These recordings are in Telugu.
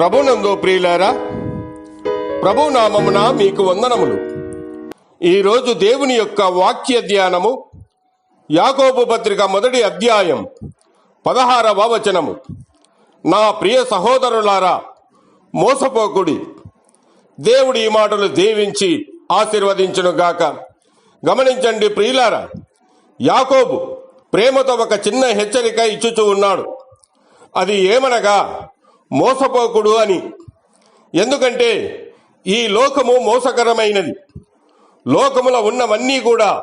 ప్రభునందు ప్రియులారా ప్రభు నామమున మీకు వందనములు. ఈరోజు దేవుని యొక్క వాక్య ధ్యానము యాకోబు పత్రిక మొదటి అధ్యాయం పదహారవ వచనము. నా ప్రియ సహోదరులారా మోసపోకుడి దేవుడు ఈ మాటలు దీవించి ఆశీర్వదించును గాక. గమనించండి ప్రియులారా యాకోబు ప్రేమతో ఒక చిన్న హెచ్చరిక ఇచ్చుచూ ఉన్నాడు. అది ఏమనగా మోసపోకుడు అని. ఎందుకంటే ఈ లోకము మోసకరమైనది. లోకములో ఉన్నవన్నీ కూడా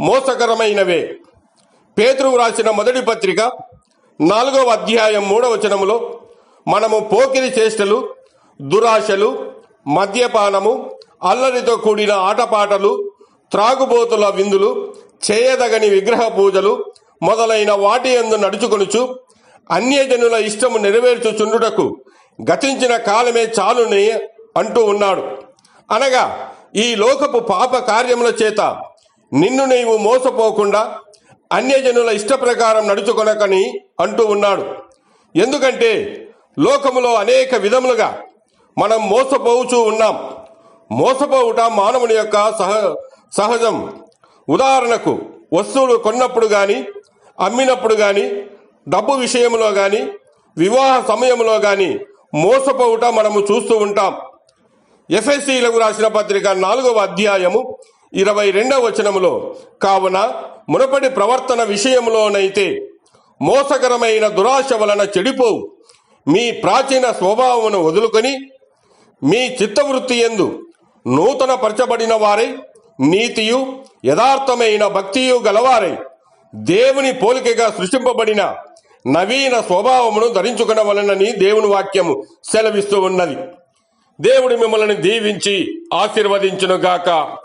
మోసకరమైనవే. పేతురు రాసిన మొదటి పత్రిక నాలుగవ అధ్యాయం మూడవ వచనములో మనము పోకిరి చేష్టలు దురాశలు మద్యపానము అల్లరితో కూడిన ఆటపాటలు త్రాగుబోతుల విందులు చేయదగని విగ్రహ పూజలు మొదలైన వాటి యందు నడుచుకొనుచు అన్యజనుల ఇష్టము నెరవేర్చుచుండుటకు గతించిన కాలమే చాలుని అంటూ ఉన్నాడు. అనగా ఈ లోకపు పాప కార్యముల చేత నిన్ను నీవు మోసపోకుండా అన్యజనుల ఇష్ట ప్రకారం నడుచుకొనకని అంటూ ఉన్నాడు. ఎందుకంటే లోకములో అనేక విధములుగా మనం మోసపోవుచూ ఉన్నాం. మోసపోవుట మానవుని యొక్క సహ సహజం. ఉదాహరణకు వస్తువులు కొన్నప్పుడు కానీ అమ్మినప్పుడు కానీ డబ్బు విషయంలో కానీ వివాహ సమయంలో కానీ మోసపోవుట మనము చూస్తూ ఉంటాం. ఎఫ్ఎస్సీలకు రాసిన పత్రిక నాలుగవ అధ్యాయము ఇరవై రెండవ వచనములో కావున మునపటి ప్రవర్తన విషయంలోనైతే మోసకరమైన దురాశ వలన చెడిపోవు. మీ ప్రాచీన స్వభావమును వదులుకొని మీ చిత్తవృత్తి ఎందు నూతన పరచబడిన వారై నీతియు యథార్థమైన భక్తియు గలవారై దేవుని పోలికగా సృష్టింపబడిన నవీన స్వభావమును ధరించుకునవలనని దేవుని వాక్యము సెలవిస్తూ ఉన్నది. దేవుడు మిమ్మల్ని దీవించి ఆశీర్వదించునుగాక.